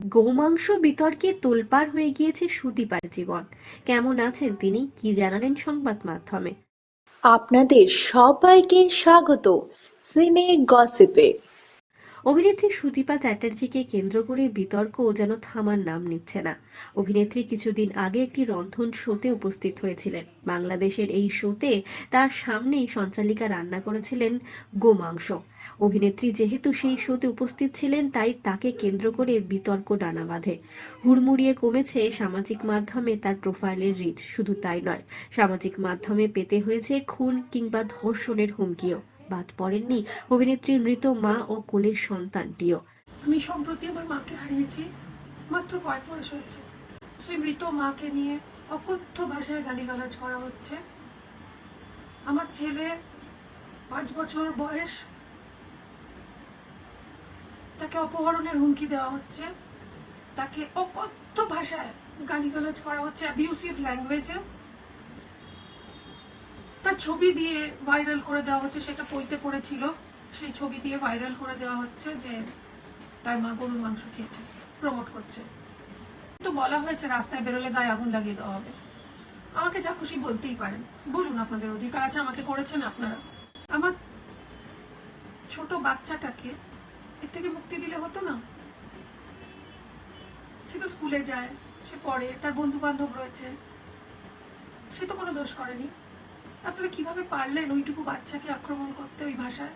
গোমাংস বিতর্কে তোলপাড় হয়ে গিয়েছে সুদীপার জীবন। কেমন আছেন তিনি কি জানালেন সংবাদ মাধ্যমে? আপনাদের সবাইকে স্বাগত সিনে গসিপে। অভিনেত্রী সুদীপা চ্যাটার্জিকে কেন্দ্র করে বিতর্ক যেন থামার নাম নিচ্ছে না। অভিনেত্রী কিছুদিন আগে একটি রন্ধন শোতে উপস্থিত হয়েছিলেন। বাংলাদেশের এই শোতে তার সামনেই সঞ্চালিকা রান্না করেছিলেন গোমাংস। অভিনেত্রী যেহেতু সেই শোতে উপস্থিত ছিলেন, তাই তাকে কেন্দ্র করে বিতর্ক ডানা বাঁধে। হুড়মুড়িয়ে কমেছে সামাজিক মাধ্যমে তার প্রোফাইলের রিচ, শুধু তাই নয়। সামাজিক মাধ্যমে পেতে হয়েছে খুন কিংবা ধর্ষণের হুমকিও। বাদ পড়েননি অভিনেত্রীর মৃত মা ও কোলের সন্তানটিও আমি সম্প্রতি আমার মাকে হারিয়েছি, মাত্র কয়েক মাস হয়েছে। সেই মৃত মাকে নিয়ে অকথ্য ভাষায় গালিগালাজ করা হচ্ছে। আমার ছেলে পাঁচ বছর বয়স তাকে অপহরণের হুমকি দেওয়া হচ্ছে। তাকে অকথ্য ভাষায় গালিগালাজ করা হচ্ছে অ্যাবিউসিভ ল্যাঙ্গুয়েজে তার ছবি দিয়ে ভাইরাল করে দেওয়া হচ্ছে, সেটা পইতে পড়েছিল। সেই ছবি দিয়ে ভাইরাল করে দেওয়া হচ্ছে যে তার মা গরুর মাংস খেয়েছে প্রমোট করছে। তো বলা হয়েছে, রাস্তায় বেরোলে গায়ে আগুন লাগিয়ে দেওয়া হবে। আমাকে যা খুশি বলতেই পারেন। বলুন আপনাদের অধিকার আছে, আমাকে করেছেন আপনারা। আমার ছোট বাচ্চাটাকে এর থেকে মুক্তি দিলে হতো না? সে তো স্কুলে যায়, সে পড়ে, তার বন্ধু বান্ধব রয়েছে। সে তো কোনো দোষ করেনি। আপনারা কীভাবে পারলেন ওইটুকু বাচ্চাকে আক্রমণ করতে ওই ভাষায়?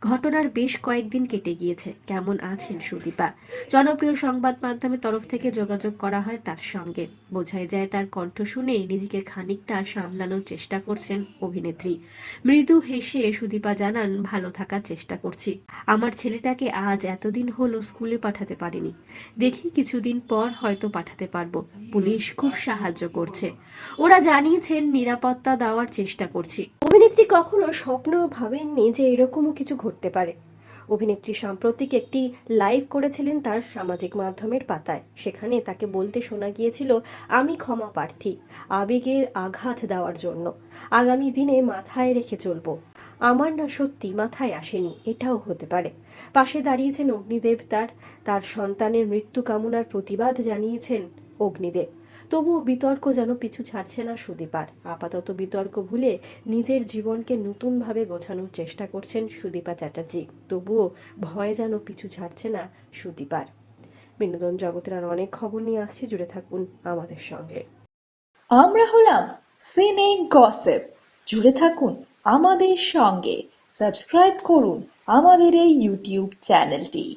ঘটনার বেশ কয়েকদিন কেটে গিয়েছে। কেমন আছেন সুদীপা? জনপ্রিয় সংবাদ মাধ্যমের তরফ থেকে যোগাযোগ করা হয় তার সঙ্গে। বোঝাই যায় তার কণ্ঠ শুনে নিজেকে খানিকটা সামলানোর চেষ্টা করছেন অভিনেত্রী। মৃদু হেসে সুদীপা জানান, ভালো থাকার চেষ্টা করছি। আমার ছেলেটাকে আজ এতদিন হলো স্কুলে পাঠাতে পারিনি। দেখি কিছুদিন পর হয়তো পাঠাতে পারব। পুলিশ খুব সাহায্য করছে। ওরা জানিয়েছেন, নিরাপত্তা দেওয়ার চেষ্টা করছি। অভিনেত্রী কখনো স্বপ্নেও ভাবেননি যে এরকমও কিছু ঘটতে পারে। অভিনেত্রী সাম্প্রতিক একটি লাইভ করেছিলেন তার সামাজিক মাধ্যমের পাতায়। সেখানে তাকে বলতে শোনা গিয়েছিল, আমি ক্ষমা প্রার্থী, আবেগের আঘাত দেওয়ার জন্য। আগামী দিনে মাথায় রেখে চলবো। আমার না সত্যি মাথায় আসেনি, এটাও হতে পারে। পাশে দাঁড়িয়েছেন অগ্নিদেব তার। তার সন্তানের মৃত্যু কামনার প্রতিবাদ জানিয়েছেন অগ্নিদেব। তবুও বিতর্ক যেন পিছু ছাড়ছে না সুদীপার। আপাতত বিতর্ক ভুলে নিজের জীবনকে নতুনভাবে গোছানোর চেষ্টা করছেন সুদীপা চ্যাটার্জি। তবুও ভয় যেন পিছু ছাড়ছে না সুদীপার। বিনোদন জগতের আর অনেক খবর নিয়ে আসছে, জুড়ে থাকুন আমাদের সঙ্গে। আমরা হলাম সিনে গসেপ। জুড়ে থাকুন আমাদের সঙ্গে। সাবস্ক্রাইব করুন আমাদের এই ইউটিউব চ্যানেলটি।